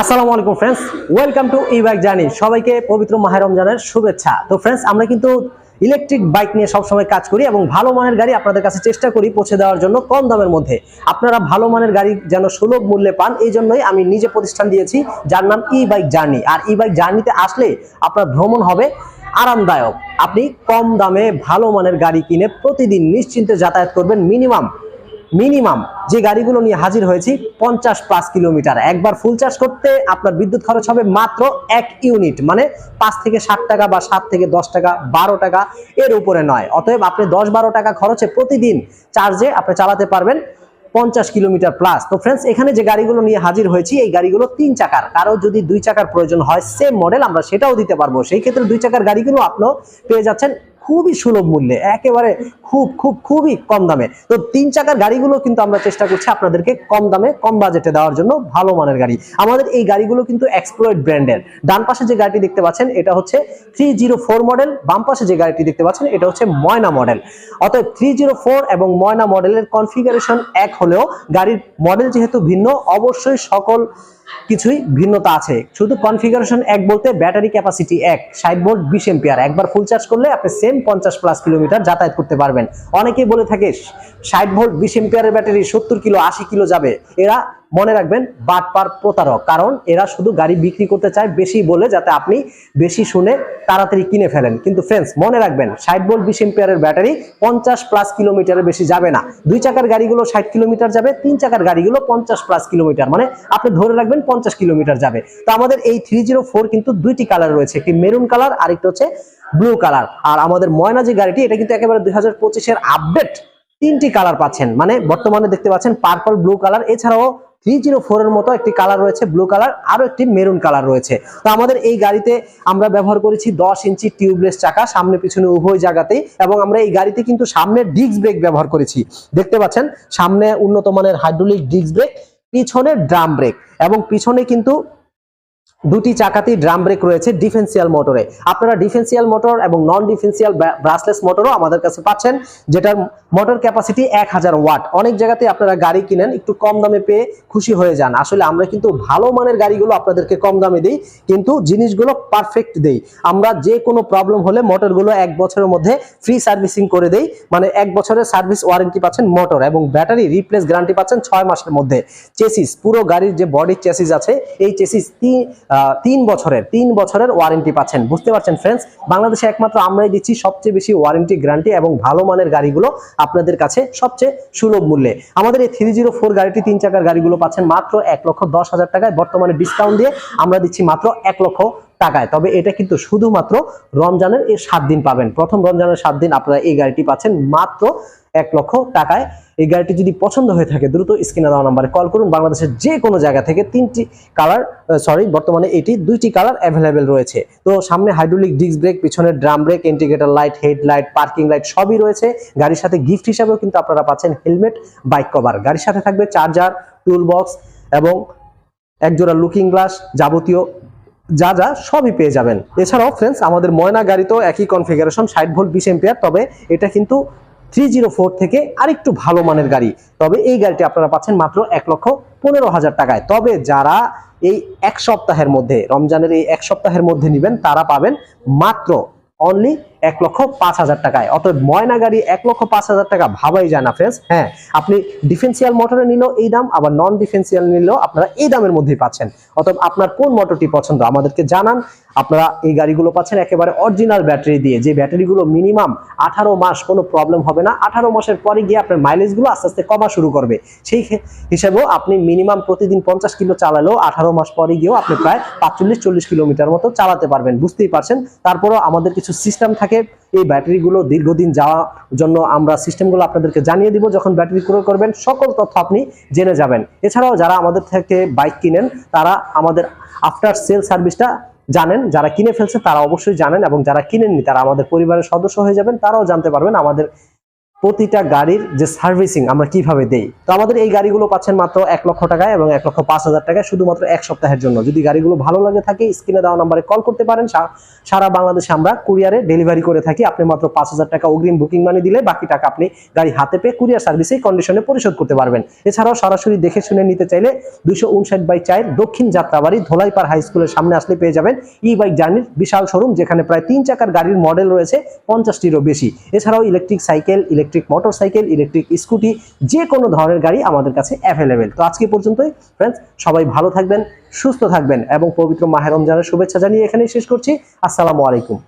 আসসালামু আলাইকুম friends welcome to E bike journey সবাইকে পবিত্র মাহে রমজানের শুভেচ্ছা। তো ফ্রেন্ডস আমরা কিন্তু ইলেকট্রিক বাইক নিয়ে সবসময় কাজ করি এবং ভালো মানের গাড়ি আপনাদের কাছে চেষ্টা করি পৌঁছে দেওয়ার জন্য কম দামের মধ্যে। আপনারা ভালো মানের গাড়ি যেন সুলভ মূল্যে পান, এই জন্যই আমি নিজে প্রতিষ্ঠান দিয়েছি, যার নাম ই বাইক জার্নি আর ই বাইক জার্নিতে আসলে আপনার ভ্রমণ হবে আরামদায়ক। আপনি কম দামে ভালো মানের গাড়ি কিনে প্রতিদিন নিশ্চিন্তে যাতায়াত করবেন মিনিমাম মিনিমাম যে গাড়িগুলো নিয়ে হাজির হয়েছি, পঞ্চাশ প্লাস কিলোমিটার একবার ফুল চার্জ করতে আপনার বিদ্যুৎ খরচ হবে মাত্র এক ইউনিট মানে পাঁচ থেকে ষাট টাকা বা সাত থেকে দশ টাকা, বারো টাকা, এর উপরে নয়। অতএব আপনি দশ বারো টাকা খরচে প্রতিদিন চার্জে আপনি চালাতে পারবেন পঞ্চাশ কিলোমিটার প্লাস তো ফ্রেন্ডস এখানে যে গাড়িগুলো নিয়ে হাজির হয়েছি, এই গাড়িগুলো তিন চাকার। কারও যদি দুই চাকার প্রয়োজন হয় সেম মডেল আমরা সেটাও দিতে পারব। সেই ক্ষেত্রে দুই চাকার গাড়িগুলো আপনিও পেয়ে যাচ্ছেন। খুবই সুলভ মূল্যে, একেবারে খুব খুব, খুবই কম দামে। তো তিন চাকার গাড়িগুলো কিন্তু আমরা চেষ্টা করছি আপনাদেরকে কম দামে, কম বাজেটে দেওয়ার জন্য ভালো মানের গাড়ি। আমাদের এই গাড়িগুলো কিন্তু এক্সপ্লোয়েড ব্র্যান্ডের ডান পাশে যে গাড়িটি দেখতে পাচ্ছেন, এটা হচ্ছে থ্রি জিরো ফোর মডেল বাম পাশে যে গাড়িটি দেখতে পাচ্ছেন, এটা হচ্ছে ময়না মডেল অতএব থ্রি জিরো ফোর এবং ময়না মডেলের কনফিগারেশন এক হলেও গাড়ির মডেল যেহেতু ভিন্ন, অবশ্যই সকল কিছুই ভিন্নতা আছে। শুধু কনফিগারেশন এক বলতে ব্যাটারি ক্যাপাসিটি এক, ষাট ভোল্ট বিশ এম্পিয়ার একবার ফুল চার্জ করলে আপনি সেম পঞ্চাশ প্লাস কিলোমিটার যাতায়াত করতে পারবেন। অনেকেই বলে থাকে, ষাট ভোল্ট বিশ এম্পিয়ারের ব্যাটারি সত্তর কিলো আশি কিলো যাবে। এরা মনে রাখবেন, বাটপার প্রতারক। কারণ এরা শুধু গাড়ি বিক্রি করতে চায় বেশি বলে, যাতে আপনি বেশি শুনে তাড়াতাড়ি কিনে ফেলেন। কিন্তু ফ্রেন্ডস মনে রাখবেন, ষাট ভোল্ট বিশ এম্পিয়ারের ব্যাটারি পঞ্চাশ প্লাস কিলোমিটারের বেশি যাবে না। দুই চাকার গাড়িগুলো ষাট কিলোমিটার যাবে, তিন চাকার গাড়িগুলো পঞ্চাশ প্লাস কিলোমিটার মানে আপনি ধরে রাখবেন, পঞ্চাশ কিলোমিটার যাবে। তো আমাদের এই থ্রি জিরো ফোর কিন্তু দুইটি কালার রয়েছে, একটি মেরুন কালার আরেকটি হচ্ছে ব্লু কালার আর আমাদের ময়না যে গাড়িটি, এটা কিন্তু একেবারে দুই হাজার পঁচিশের আপডেট তিনটি কালার পাচ্ছেন। মানে বর্তমানে দেখতে পাচ্ছেন পার্পল ব্লু কালার এছাড়াও থ্রি জিরো ফোর এর মতো একটি কালার রয়েছে ব্লু কালার আরও একটি মেরুন কালার রয়েছে। তো আমাদের এই গাড়িতে আমরা ব্যবহার করেছি দশ ইঞ্চি টিউবলেস চাকা, সামনে পিছনে উভয় জায়গাতেই, এবং আমরা এই গাড়িতে কিন্তু সামনে ডিস্ক ব্রেক ব্যবহার করেছি। দেখতে পাচ্ছেন, সামনে উন্নত মানের হাইড্রোলিক ডিস্ক ব্রেক পিছনে ড্রাম ব্রেক এবং পিছনে কিন্তু দুটি চাকাতেই ড্রাম ব্রেক রয়েছে ডিফেন্সিয়াল মোটরে। আপনারা ডিফেন্সিয়াল মোটর এবং নন ডিফেন্সিয়াল ব্রাসলেস মোটরও আমাদের কাছে পাচ্ছেন, যেটার মোটর ক্যাপাসিটি এক হাজার ওয়াট। অনেক জায়গাতে আপনারা গাড়ি কিনেন, একটু কম দামে পেয়ে খুশি হয়ে যান। আসলে আমরা কিন্তু ভালো মানের গাড়িগুলো আপনাদেরকে কম দামে দিই, কিন্তু জিনিসগুলো পারফেক্ট দেই। আমরা যে কোনো প্রবলেম হলে মোটরগুলো এক বছরের মধ্যে ফ্রি সার্ভিসিং করে দেই। মানে এক বছরের সার্ভিস ওয়ারেন্টি পাচ্ছেন মোটর এবং ব্যাটারি রিপ্লেস গ্যারান্টি পাচ্ছেন ছয় মাসের মধ্যে। চেসিস পুরো গাড়ির যে বডি চেসিস আছে, এই চেসিস তিন বছরের, তিন বছরের ওয়ারেন্টি পাচ্ছেন। বুঝতে পারছেন ফ্রেন্ডস বাংলাদেশে একমাত্র আমরাই দিচ্ছি সবচেয়ে বেশি ওয়ারেন্টি গ্যারান্টি এবং ভালো মানের গাড়িগুলো আপনাদের কাছে সবচেয়ে সুলভ মূল্যে। আমাদের এই থ্রি জিরো ফোর গাড়িটি, তিন চাকার গাড়িগুলো পাচ্ছেন মাত্র এক লক্ষ দশ হাজার টাকায়। বর্তমানে ডিসকাউন্ট দিয়ে আমরা দিচ্ছি মাত্র এক লক্ষ টাকায়। তবে এটা কিন্তু শুধুমাত্র রমজানের এই সাত দিন পাবেন। প্রথম রমজানের সাত দিন আপনারা এই গাড়িটি পাচ্ছেন মাত্র এক লক্ষ টাকায়। এই গাড়িটি যদি পছন্দ হয়ে থাকে, দ্রুত স্ক্রিনে দেওয়া নাম্বারে কল করুন। বাংলাদেশের যে কোনো জায়গা থেকে তিনটি কালার সরি বর্তমানে এটি দুইটি কালার অ্যাভেলেবেল রয়েছে। তো সামনে হাইড্রোলিক ডিস্ক ব্রেক পিছনে drum brake indicator light head light parking light সবই রয়েছে। গাড়ির সাথে গিফট হিসাবেও কিন্তু আপনারা পাচ্ছেন হেলমেট বাইক কভার গাড়ির সাথে থাকবে চার্জার টুল বক্স এবং একজোড়া লুকিং গ্লাস যাবতীয় যা যা সবই পেয়ে যাবেন। এছাড়াও ফ্রেন্ডস আমাদের ময়না গাড়িতেও একই কনফিগারেশন ষাট ভোল্ট বিশ এম্পিয়ার তবে এটা কিন্তু থ্রি জিরো ফোর থেকে আরেকটু ভালো মানের গাড়ি। তবে এই গাড়িটি আপনারা পাচ্ছেন মাত্র এক লক্ষ পনেরো হাজার টাকায়। তবে যারা এই এক সপ্তাহের মধ্যে, রমজানের এই এক সপ্তাহের মধ্যে নেবেন, তারা পাবেন মাত্র অনলি এক লক্ষ পাঁচ হাজার টাকায়। অতএব ময়না গাড়ি এক লক্ষ পাঁচ হাজার টাকা ভাবাই যায় না ফ্রেন্ডস হ্যাঁ আপনি ডিফেন্সিয়াল মোটরে নিলেও এই দাম, আবার নন ডিফেন্সিয়াল নিলেও আপনারা এই দামের মধ্যেই পাচ্ছেন। অতএব আপনার কোন মোটরটি পছন্দ আমাদেরকে জানান। আপনারা এই গাড়িগুলো পাচ্ছেন একেবারে অরিজিনাল ব্যাটারি দিয়ে। যে ব্যাটারিগুলো মিনিমাম আঠারো মাস কোনো প্রবলেম হবে না। আঠারো মাসের পরে গিয়ে আপনার মাইলেজগুলো আস্তে আস্তে কমা শুরু করবে। সেই হিসেবেও আপনি মিনিমাম প্রতিদিন পঞ্চাশ কিলো চালালেও আঠারো মাস পরে গিয়েও আপনি প্রায় পাঁচচল্লিশ, চল্লিশ কিলোমিটার মতো চালাতে পারবেন। বুঝতেই পারছেন? তারপরেও আমাদের কিছু সিস্টেম থাকে এই ব্যাটারিগুলো দীর্ঘদিন যাওয়ার জন্য আমরা সিস্টেমগুলো আপনাদেরকে জানিয়ে দিব যখন ব্যাটারি ক্রয় করবেন। সকল তথ্য আপনি জেনে যাবেন। এছাড়াও যারা আমাদের থেকে বাইক কিনেন, তারা আমাদের আফটার সেল সার্ভিসটা জানেন। যারা কিনে ফেলছে, তারা অবশ্যই জানেন এবং যারা কিনেননি, তারা আমাদের পরিবারের সদস্য হয়ে যাবেন। তারাও জানতে পারবেন আমাদের প্রতিটা গাড়ির যে সার্ভিসিং আমরা কীভাবে দেই? তো আমাদের এই গাড়িগুলো পাচ্ছেন মাত্র এক লক্ষ টাকায় এবং এক লক্ষ পাঁচ হাজার টাকায় শুধুমাত্র এক সপ্তাহের জন্য। যদি গাড়িগুলো ভালো লাগে থাকে, স্ক্রিনে দেওয়া নাম্বারে কল করতে পারেন। সারা বাংলাদেশে আমরা কুরিয়ারে ডেলিভারি করে থাকি। আপনি মাত্র পাঁচ হাজার টাকা অগ্রিম বুকিং মানি দিলে বাকি টাকা আপনি গাড়ি হাতে পেয়ে কুরিয়ার সার্ভিসে কন্ডিশনে পরিশোধ করতে পারবেন। এছাড়াও সরাসরি দেখে শুনে নিতে চাইলে দুশো উনষাট বাই চার দক্ষিণ যাত্রাবাড়ি ধোলাইপাড় হাই স্কুলের সামনে আসলে পেয়ে যাবেন ই বাইক জার্নির বিশাল শোরুম, যেখানে প্রায় তিন চাকার গাড়ির মডেল রয়েছে, পঞ্চাশটিরও বেশি। এছাড়াও electric cycle electric motor cycle electric scooty যে কোনো ধরনের গাড়ি আমাদের কাছে অ্যাভেলেবেল তো আজকে পর্যন্তই ফ্রেন্ডস সবাই ভালো থাকবেন, সুস্থ থাকবেন এবং পবিত্র মাহেরমজানের শুভেচ্ছা জানিয়ে এখানেই শেষ করছি। আসসালামু আলাইকুম।